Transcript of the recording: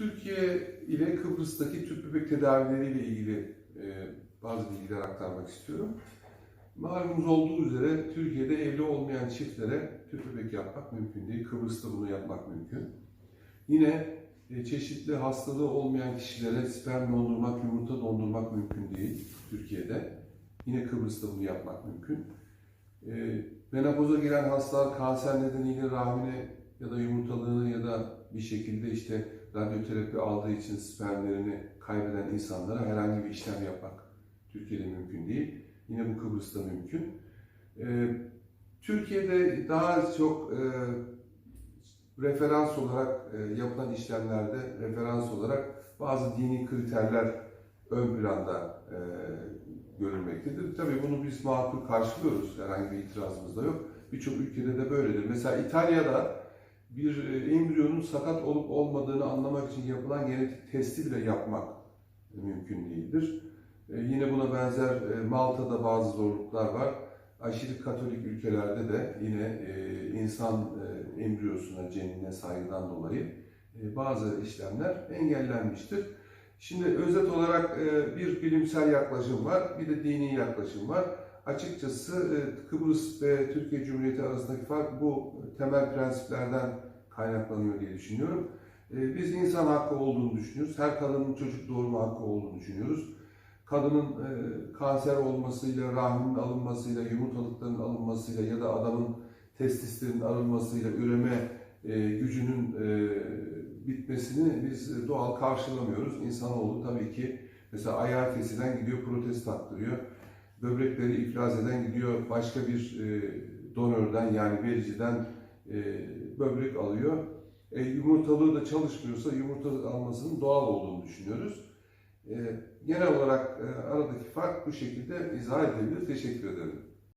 Türkiye ile Kıbrıs'taki tüp bebek tedavileriyle ilgili e, bazı bilgiler aktarmak istiyorum. Malumunuz olduğu üzere Türkiye'de evli olmayan çiftlere tüp bebek yapmak mümkün değil. Kıbrıs'ta bunu yapmak mümkün. Yine e, çeşitli hastalığı olmayan kişilere sperm dondurmak, yumurta dondurmak mümkün değil Türkiye'de. Yine Kıbrıs'ta bunu yapmak mümkün. E, menopoza giren hastalar kanser nedeniyle rahmini ya da yumurtalığını ya da bir şekilde işte radyoterapi aldığı için spermlerini kaybeden insanlara herhangi bir işlem yapmak Türkiye'de mümkün değil. Yine bu Kıbrıs'ta mümkün. Ee, Türkiye'de daha çok e, referans olarak e, yapılan işlemlerde referans olarak bazı dini kriterler ön planda e, görülmektedir. Tabii bunu biz makul karşılıyoruz. Herhangi bir itirazımız da yok. Birçok ülkede de böyledir. Mesela İtalya'da bir e, embriyonun sakat olup olmadığını anlamak için yapılan genetik testi bile yapmak mümkün değildir. E, Yine buna benzer e, Malta'da bazı zorluklar var. Aşırı Katolik ülkelerde de yine insan embriyosuna, cenine saygıdan dolayı bazı işlemler engellenmiştir. Şimdi özet olarak bir bilimsel yaklaşım var, bir de dini yaklaşım var. Açıkçası e, Kıbrıs ve Türkiye Cumhuriyeti arasındaki fark bu temel prensiplerden kaynaklanıyor diye düşünüyorum. E, Biz insan hakkı olduğunu düşünüyoruz. Her kadının çocuk doğurma hakkı olduğunu düşünüyoruz. Kadının e, kanser olmasıyla, rahminin alınmasıyla, yumurtalıkların alınmasıyla ya da adamın testislerin alınmasıyla üreme gücünün bitmesini biz doğal karşılamıyoruz. İnsanoğlu tabii ki mesela ayağı kesilen gidiyor protez taktırıyor. Böbrekleri iflas eden gidiyor başka bir e, donörden yani vericiden e, böbrek alıyor. E, yumurtalığı da çalışmıyorsa yumurta almasının doğal olduğunu düşünüyoruz. E, genel olarak e, aradaki fark bu şekilde izah edilebilir. Teşekkür ederim.